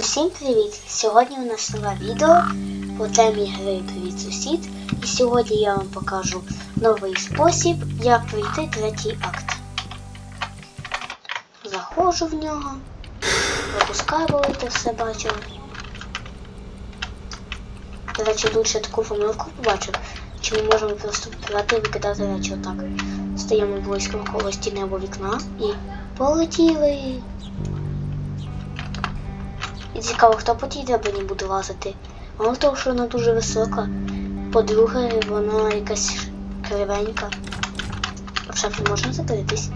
Усім привіт! Сьогодні у нас нове відео по темі гри Привіт сусід. І сьогодні я вам покажу новий спосіб, як пройти третій акт. Заходжу в нього, пропускаю, бо ви це все бачили. До речі, ще таку помилку побачив, чи ми можемо просто брати і викидати речі отак. Стаємо близько коло стіни або вікна і полетіли. І цікаво, хто по тій драбині буде лазити. Мало того, що вона дуже висока. По-друге, вона якась кривенька. А в шафі можна закритись?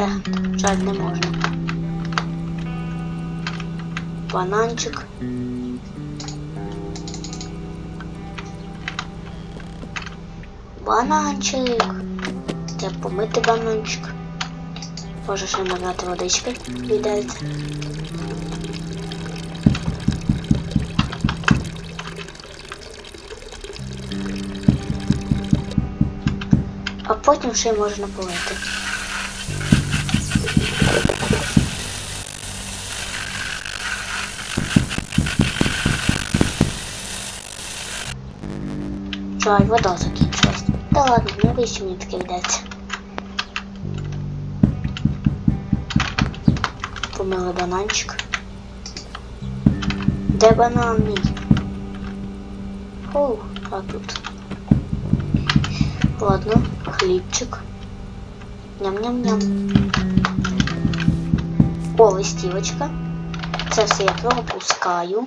Ех, жаль, не можна. Бананчик. Бананчик. Треба помити бананчик. Може ще набрати водички віддається. А потім ще й можна полити. Чай, вода закінчилась. Та ладно, навіщо мені таке йдеться? Помили бананчик. Де банан мій? О, а тут. Ладно, хлібчик. Ням-ням-ням. О, листівочка. Це все я пропускаю,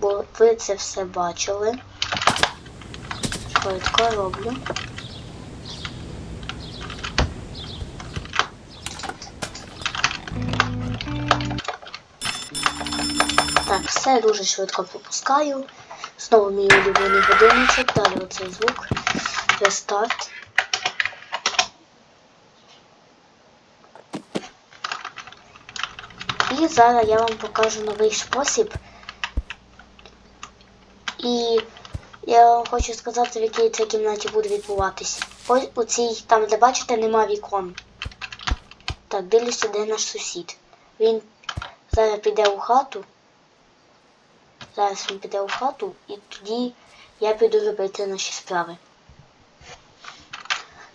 бо ви це все бачили. Швидко роблю. Так, все дуже швидко пропускаю. Знову мій улюблений годинничок, далі оцей звук. Рестарт. І зараз я вам покажу новий спосіб. І я вам хочу сказати, в якій цій кімнаті буде відбуватись. Ось у цій, там, де бачите, нема вікон. Так, дивлюся, де наш сусід. Він зараз піде у хату. Зараз він піде у хату і тоді я піду робити наші справи.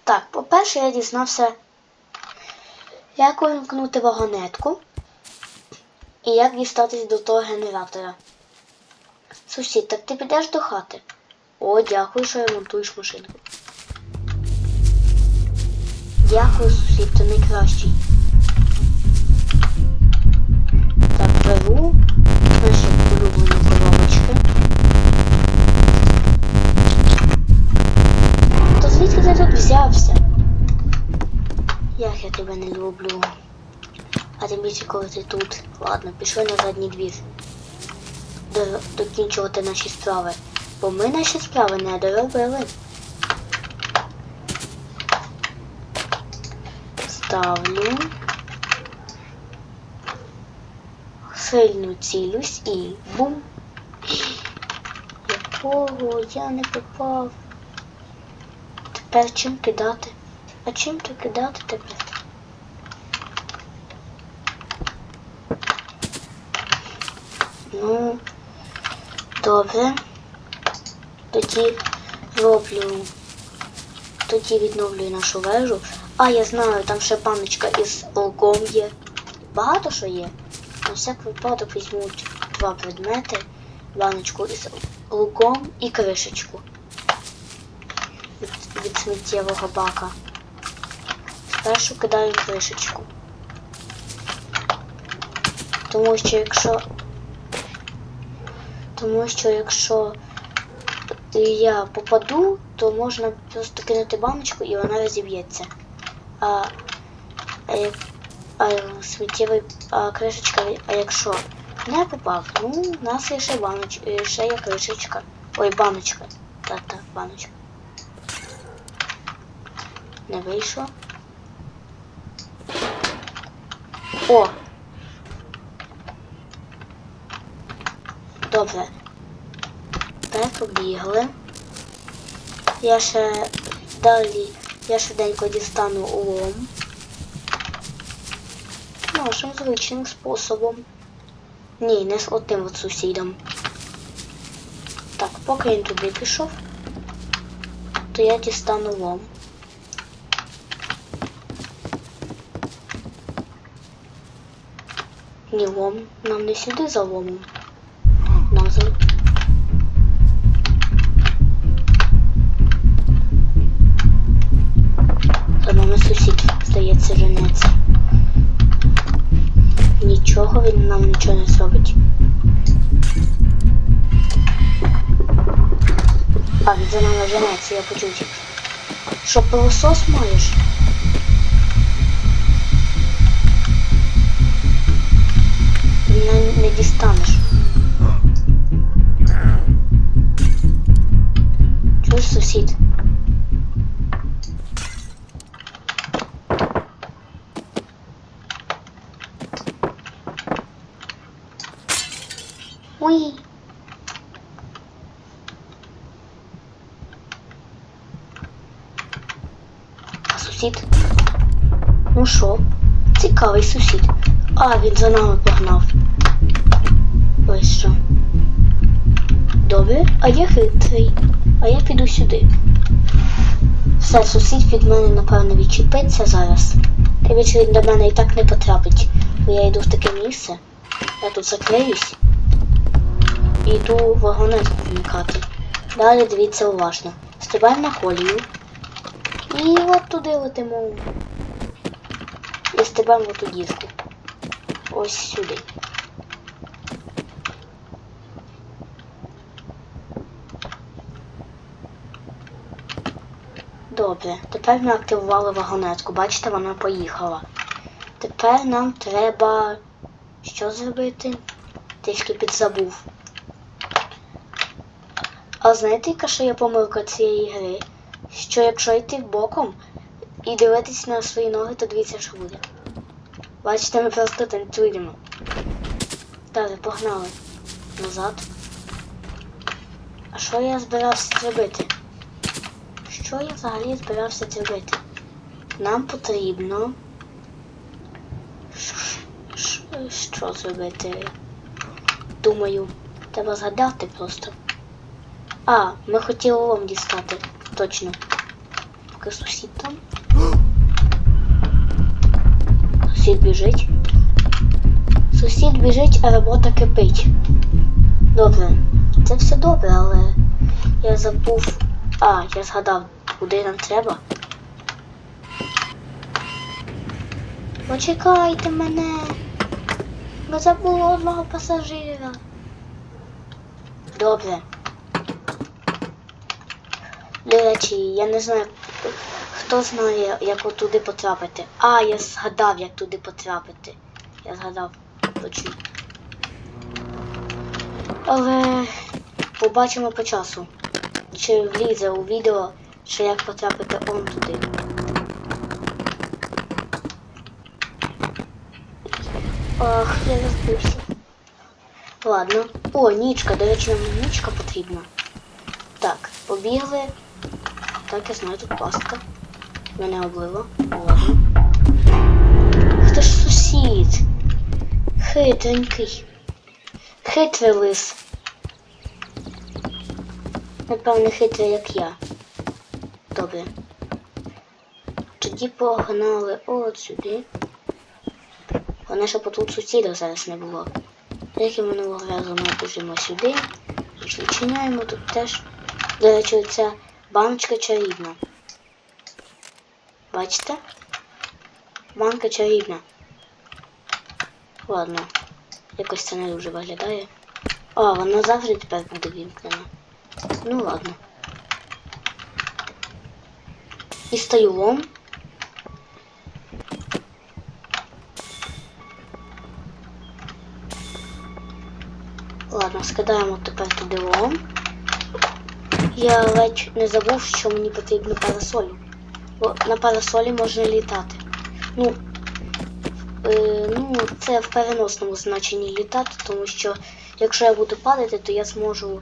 Так, по-перше, я дізнався, як увімкнути вагонетку і як дістатись до того генератора. Сусід, так ти підеш до хати? О, дякую, що ремонтуєш машинку. Дякую, сусід, ти найкращий. Так, беру тебе не люблю. А тим більше, коли ти тут. Ладно, пішли на задній двір. До, докінчувати наші справи. Бо ми наші справи не доробили. Ставлю. Сильно цілюсь і бум. Якого я не попав. Тепер чим кидати? А чим то кидати тепер? Ну, добре. Тоді роблю. Тоді відновлюю нашу вежу. А, я знаю, там ще баночка із луком є. Багато що є. На всяк випадок візьмуть два предмети. Баночку із луком і кришечку. Від, від сміттєвого бака. Спершу кидаю кришечку. Тому що якщо тому що якщо я попаду, то можна просто кинути баночку і вона розіб'ється. А, а, як- а сміттєвий а кришечка, а якщо не попав, ну у нас є ще баноч, е, ще є кришечка. Ой, баночка. Так, баночка. Не вийшло. О! Добре. Побігли. Я ще далі, я швиденько дістану улом. нашим звичним способом. Ні, не з отим от сусідом. Так, поки він туди пішов, то я дістану лом. Ні, лом. Нам не сюди за ломом. Нічого він нам нічого не зробить. А, він за нами женеться, я почув. Що, пилосос маєш? Не, не дістанеш. Чуєш, сусід? Ой. А сусід? Ну що? Цікавий сусід. А, він за нами погнав. Ось що. Добре, а я хитрий. А я піду сюди. Все, сусід від мене, напевно, відчепиться зараз. Та більше він до мене і так не потрапить. Бо я йду в таке місце. Я тут закриюсь. І йду вагонетку вмикати. Далі дивіться уважно. Стрибаємо на колію. І от туди летимо. Стрибаємо в ту дірку. Ось сюди. Добре, тепер ми активували вагонетку. Бачите, вона поїхала. Тепер нам треба що зробити? Трішки підзабув. А знаєте, яка ще є помилка цієї гри? Що якщо йти боком і дивитись на свої ноги, то дивіться, що буде. Бачите, ми просто танцюємо. Далі, погнали. Назад. А що я збирався зробити? Що я взагалі збирався зробити? Нам потрібно. Що зробити? Думаю, треба згадати просто. А, ми хотіли лом дістати. Точно. Поки сусід там. Сусід біжить. Сусід біжить, а робота кипить. Добре. Це все добре, але я забув. А, я згадав, куди нам треба. Почекайте мене. Ми забули одного пасажира. Добре. До речі, я не знаю, хто знає, як от туди потрапити. А, я згадав, як туди потрапити. Я згадав точно. Але побачимо по часу. Чи влізе у відео, чи як потрапити он туди. Ах, я розбився. Ладно. О, нічка, до речі, нам нічка потрібна. Так, побігли. Так, я знаю, тут пастка. Мене облило. Ладно. Хто ж сусід? Хитренький. Хитрий лис. Напевне, хитрий, як я. Добре. Тоді погнали от сюди. Головне, щоб тут сусіда зараз не було. І минулого разу ми біжимо сюди. Відчиняємо тут теж. До речі, ця баночка чарівна. Бачите? Банка чарівна. Ладно. Якось це не дуже виглядає. А, вона завжди тепер буде вімкнена. Ну ладно. І стою лом. Ладно, скидаємо тепер туди лом. Я ледь не забув, що мені потрібно парасоль. На парасолі можна літати. Ну, е, ну, це в переносному значенні літати, тому що якщо я буду падати, то я зможу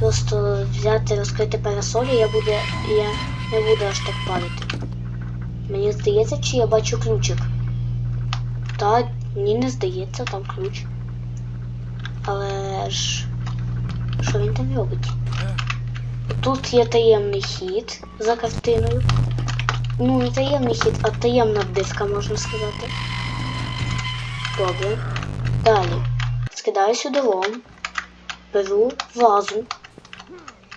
просто взяти, розкрити парасоль, і я, буде, я не буду аж так падати. Мені здається, чи я бачу ключик. Та Мені не здається, там ключ. Але ж. Що він там робить? Тут є таємний хід за картиною. Ну, не таємний хід, а таємна диска, можна сказати. Добре. Далі. Скидаю сюди лом. Беру вазу.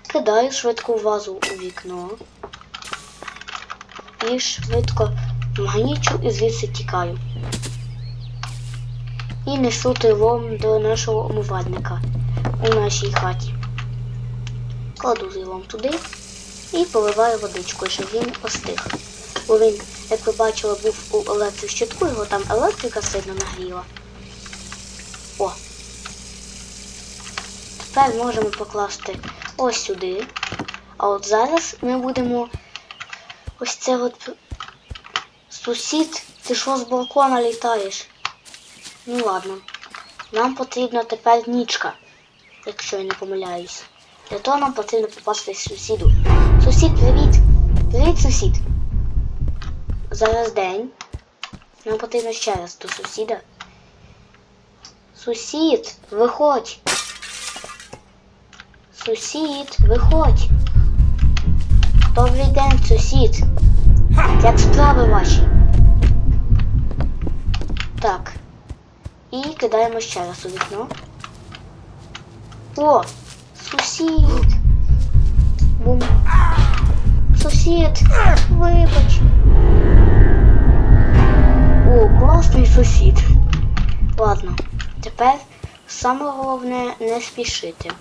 Кидаю швидко вазу у вікно. І швидко магнічу і звідси тікаю. І несу той лом до нашого умивальника у нашій хаті. Кладу той лом туди і поливаю водичкою, щоб він остиг. Бо він, як ви бачили, був у електрощитку, його там електрика сильно нагріла. О. Тепер можемо покласти ось сюди. А от зараз ми будемо ось це от сусід, ти що з балкона літаєш? Ну ладно. Нам потрібна тепер нічка, якщо я не помиляюсь. Для того нам потрібно попасти сусіду. Сусід, привіт! Привіт, сусід! Зараз день. Нам потрібно ще раз до сусіда. Сусід, виходь! Сусід, виходь! Добрий день, сусід! Як справи ваші? Так. І кидаємо ще раз у вікно. О! Сусід! Бум! Сусід! Вибач! О, класний сусід. Ладно, тепер саме головне не спішити.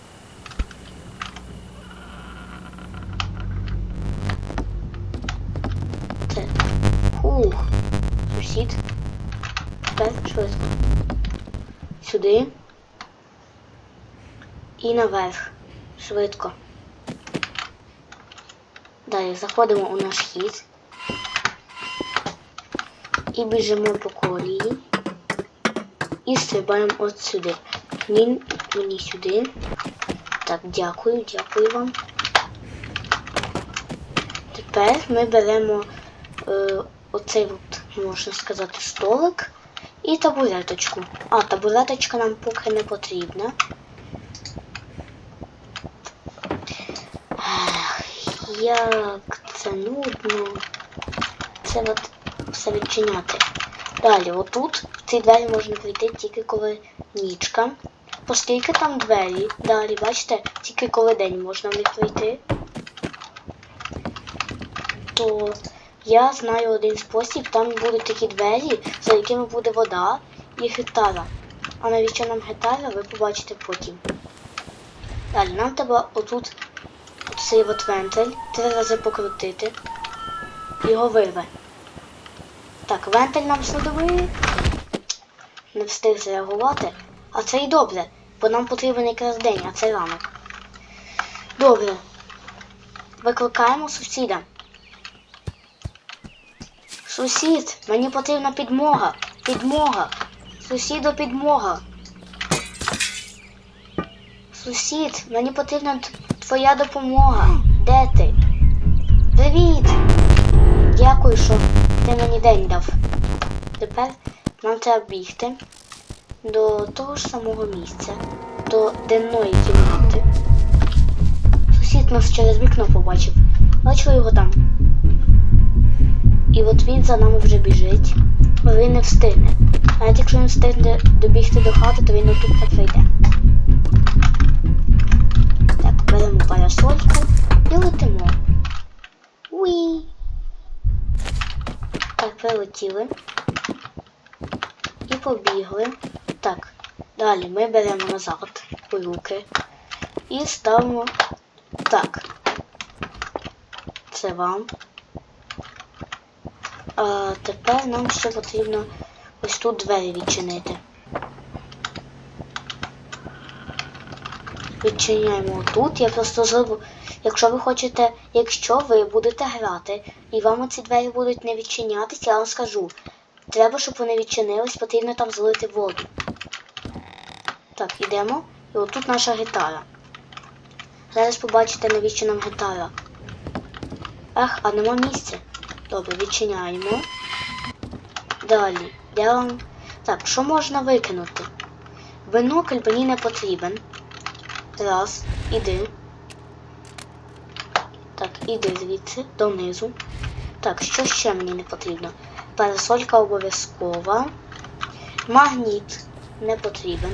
Це. Ух, сусід. Тепер швидко. Сюди. І наверх. Швидко. Далі заходимо у наш хід. І біжимо по колії. І стрибаємо от сюди. Мені, мені сюди. Так, дякую, дякую вам. Тепер ми беремо е, оцей, от, можна сказати, столик і табуреточку. А, табуреточка нам поки не потрібна. Ех, Як це нудно. Це от все відчиняти. Далі, отут в ці двері можна прийти тільки коли нічка. Оскільки там двері, далі, бачите, тільки коли день можна в них прийти. То я знаю один спосіб, там будуть такі двері, за якими буде вода і гітара. А навіщо нам гітара, ви побачите потім. Далі, нам треба отут цей от вентиль три рази покрутити. Його вирве. Так, вентиль нам судовий. Не встиг зреагувати. А це і добре, бо нам потрібен якраз день, а це ранок. Добре. Викликаємо сусіда. Сусід, мені потрібна підмога. Підмога. Сусіду підмога. Сусід, мені потрібна твоя допомога. Де ти? Привіт! Дякую, що ти мені день дав. Тепер нам треба бігти до того ж самого місця, до денної кімнати. Сусід нас через вікно побачив. Бачили його там. І от він за нами вже біжить, він не встигне. Навіть якщо він встигне добігти до хати, то він отут не прийде. Так, беремо парасольку Так, прилетіли. І побігли. Так, далі ми беремо назад руки і ставимо так. Це вам. А тепер нам ще потрібно ось тут двері відчинити. Відчиняємо тут. Я просто зроблю. Якщо ви хочете, якщо ви будете грати і вам ці двері будуть не відчинятися, я вам скажу. Треба, щоб вони відчинились, потрібно там злити воду. Так, йдемо. І отут наша гітара. Зараз побачите, навіщо нам гітара. Ех, а нема місця. Добре, відчиняємо. Далі. Вам Так, що можна викинути? Бинокль мені не потрібен. Раз, іди. Іди звідси, донизу. Так, що ще мені не потрібно? Парасолька обов'язкова. Магніт не потрібен.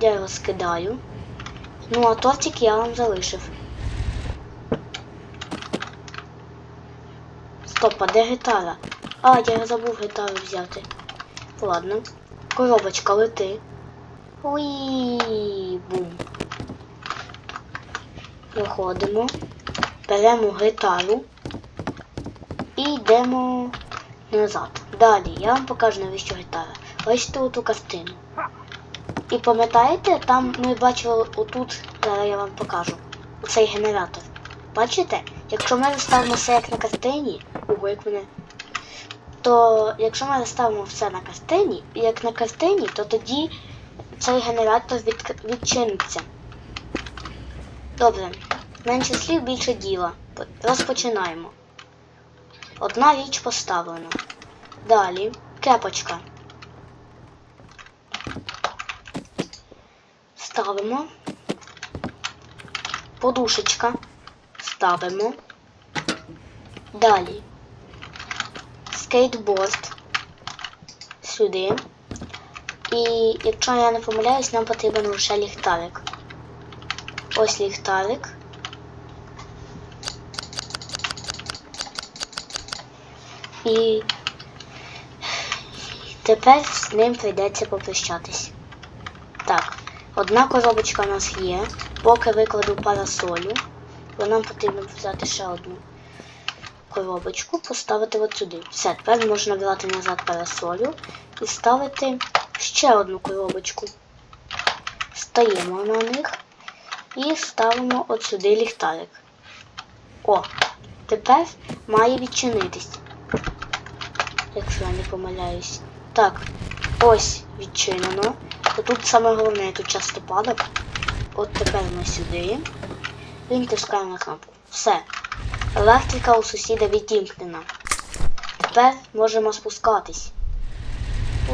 Я його скидаю. Ну, а тортик я вам залишив. Стоп, а де гітара? А, я забув гітару взяти. Ладно. Коробочка лети. Уї, бум. Виходимо. Беремо гітару. І йдемо назад. Далі я вам покажу навіщо гітара. Бачите оту картину. І пам'ятаєте, там ми бачили отут, зараз я вам покажу. Оцей генератор. Бачите? Якщо ми розставимо все як на картині, ого, як мене. То якщо ми розставимо все на картині, як на картині, то тоді цей генератор від, відчиниться. Добре, менше слів, більше діла. Розпочинаємо. Одна річ поставлена. Далі кепочка. Ставимо. Подушечка. Ставимо. Далі. Скейтборд. Сюди. І якщо я не помиляюсь, нам потрібен лише ліхтарик. Ось ліхтарик. І тепер з ним прийдеться попрощатись. Так, одна коробочка у нас є. Поки викладу парасолю, бо нам потрібно взяти ще одну коробочку, поставити от сюди. Все, тепер можна брати назад парасолю і ставити ще одну коробочку. Стаємо на них і ставимо от сюди ліхтарик. О, тепер має відчинитись. Якщо я не помиляюсь. Так, ось відчинено. Тут саме головне, тут часто падав. От тепер ми сюди. Він тискає на кнопку. Все. Електрика у сусіда відімкнена. Тепер можемо спускатись.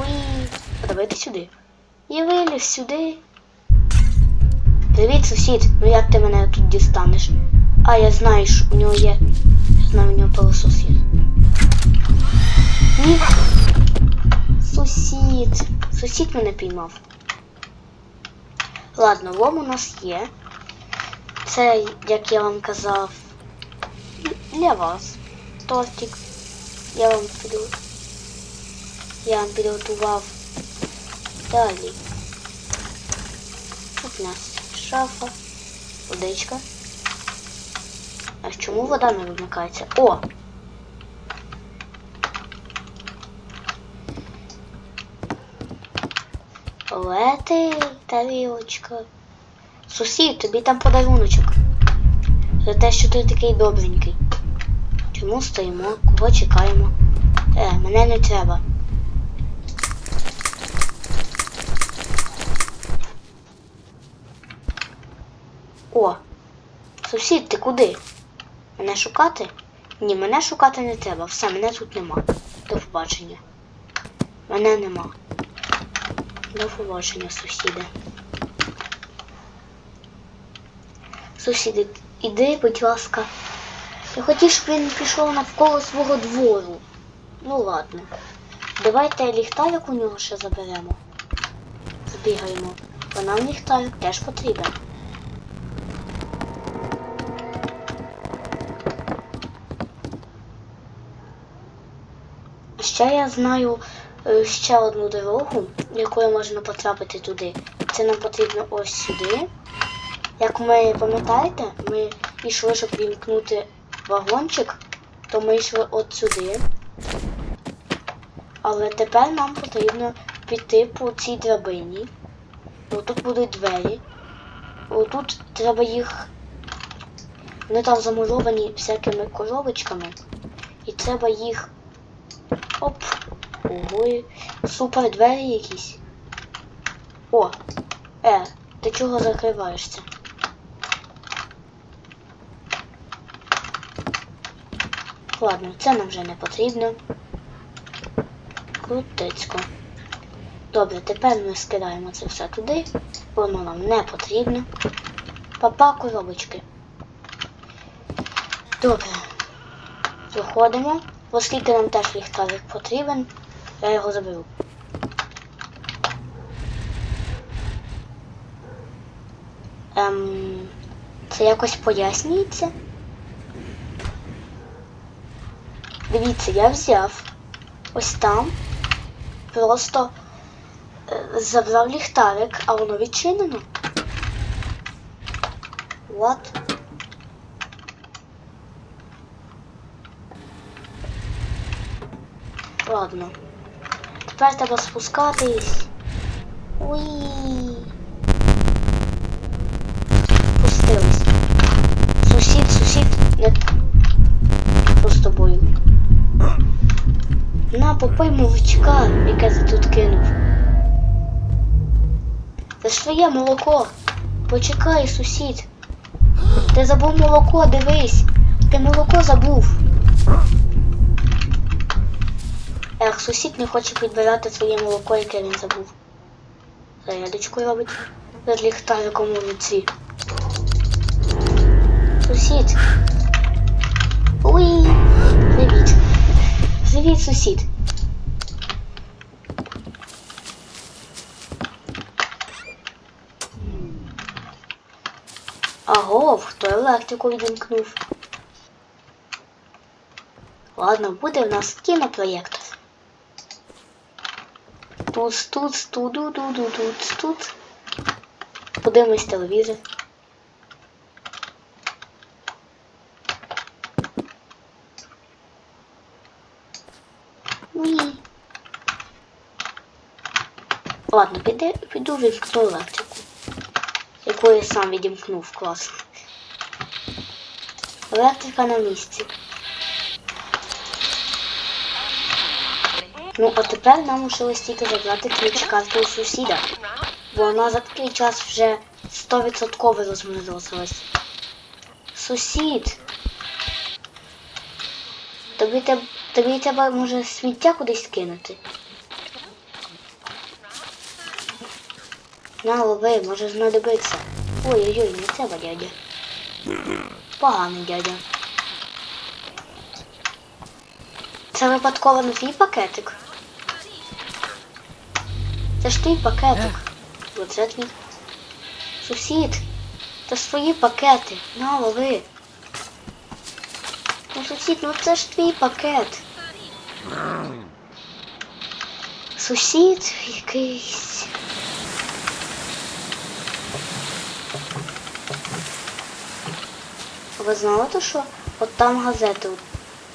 Уї. Давайте сюди. І виліз сюди. Привіт, сусід. Ну як ти мене тут дістанеш? А, я знаю, що у нього є. Я знаю, у нього пилосос є. Ні. Сусід. Сусід мене піймав. Ладно, лом у нас є. Це, як я вам казав, для вас. Тортик. Я вам піду. Я вам підготував. Далі. Тут у нас шафа, водичка. А чому вода не вимикається? О! Лети, тарілочка. Сусід, тобі там подаруночок. За те, що ти такий добренький. Чому стоїмо? Кого чекаємо? Е, мене не треба. О, сусід, ти куди? Мене шукати? Ні, мене шукати не треба. Все, мене тут нема. До побачення. Мене нема. До побачення, сусіди. Сусіди, іди, будь ласка. Я хотів, щоб він пішов навколо свого двору. Ну ладно. Давайте ліхтарик у нього ще заберемо. Збігаємо. Бо нам ліхтарик теж потрібен. Ще я знаю ще одну дорогу, якою можна потрапити туди. Це нам потрібно ось сюди. Як ми пам'ятаєте, ми йшли, щоб вімкнути вагончик, то ми йшли от сюди. Але тепер нам потрібно піти по цій драбині. Тут будуть двері. Отут треба їх. Вони там замуровані всякими коробочками. І треба їх. Оп! Ого, супер двері якісь. О! Е, ти чого закриваєшся? Ладно, це нам вже не потрібно. Крутецько. Добре, тепер ми скидаємо це все туди, воно нам не потрібно. Папа коробочки. Добре. Виходимо. Оскільки нам теж ліхтарик потрібен, я його заберу. Ем, це якось пояснюється? Дивіться, я взяв ось там, просто е, забрав ліхтарик, а воно відчинено. What? Ладно. Тепер треба спускатись. Уї. Спустились. Сусід, сусід, не що з тобою? На, попий молочка, яке ти тут кинув. Це ж твоє молоко. Почекай, сусід. Ти забув молоко, дивись. Ти молоко забув. Ех, сусід не хоче підбирати своє молоко, яке він забув. Зарядочку робить з ліхтариком у руці. Сусід. Уй. Привіт. Привіт, сусід. Аго, хто електрику відімкнув? Ладно, буде в нас кінопроєктор. Тут, тут, тут, тут, тут, тут, тут. Подивимось телевізор. Ні. Ладно, піди, піду вімкну електрику, яку я сам відімкнув класно. Електрика на місці. Ну, а тепер нам лишилось тільки забрати ключ карти у сусіда. Бо вона за такий час вже 100% розморозилась. Сусід. Тобі, теб, тобі треба, може, сміття кудись кинути? На, лови, може знадобиться. Ой-ой-ой, не треба, дядя. Поганий дядя. Це випадково не твій пакетик? Це ж твій пакетик. Оце твій. Сусід, це ж твої пакети. На, лови. Ну, сусід, ну це ж твій пакет. Сусід якийсь. Ви знали то, що от там газети.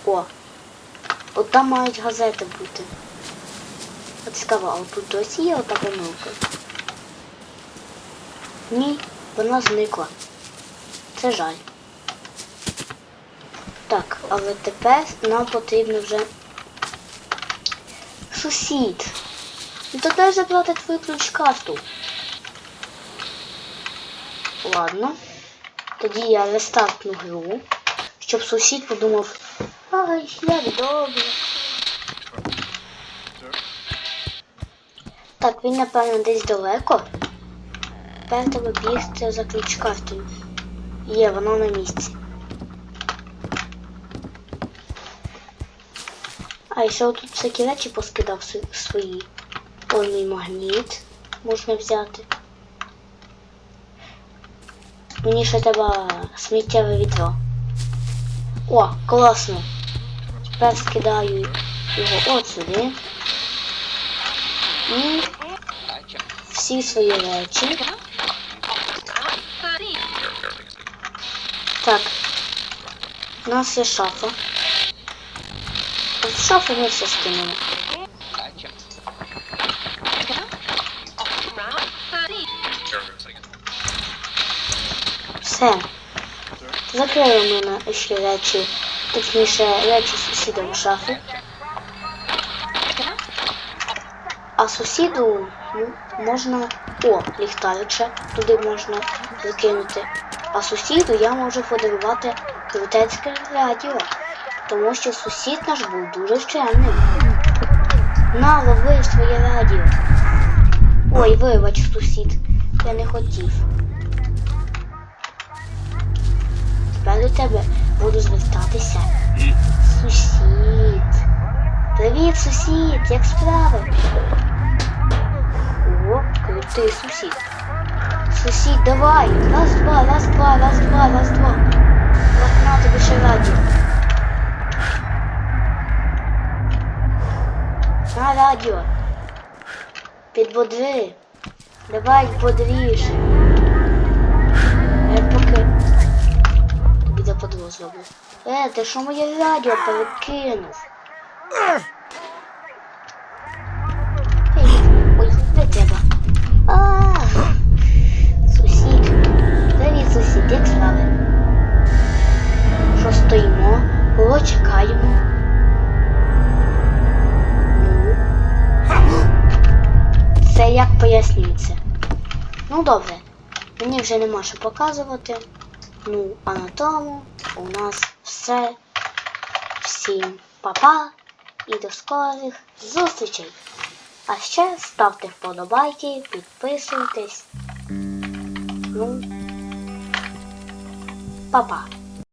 О. От там мають газети бути. Цікаво, а тут досі є ота помилка? Ні, вона зникла. Це жаль. Так, але тепер нам потрібно вже сусід. То дай забрати твою ключ-карту. Ладно. Тоді я рестартну гру, щоб сусід подумав, ай, як добре. Так, він, напевно, десь далеко. Тепер треба бігти за ключ-картою. Є, вона на місці. А, і ще отут всякі речі поскидав св- свої. Повний магніт можна взяти. Мені ще треба сміттєве відро. О, класно. Тепер скидаю його от сюди. І всі свої речі. Так. У нас є шафа. В шафу ми все скинули. Все. Закрили ми на ще речі, точніше речі сусіда в А сусіду ну, можна. О, ліхтарича туди можна закинути. А сусіду я можу подарувати крутецьке радіо. Тому що сусід наш був дуже вченим. На, лови своє радіо. Ой, вибач, сусід. Я не хотів. Тепер до тебе буду звертатися. Сусід. Привіт, сусід, як справи? Крутий сусід. Сусід, давай. Раз, два, раз, два, раз, два, раз, два. На, на тобі ще радіо. На радіо. Підбодри. Давай бодріше. Я поки тобі западло зроблю. Е, ти що моє радіо перекинув? Як справи? Що стоїмо? Кого чекаємо? Ну. Це як пояснюється? Ну добре, мені вже нема що показувати. Ну, а на тому у нас все. Всім па-па і до скорих зустрічей! А ще ставте вподобайки, підписуйтесь. Ну, па-па.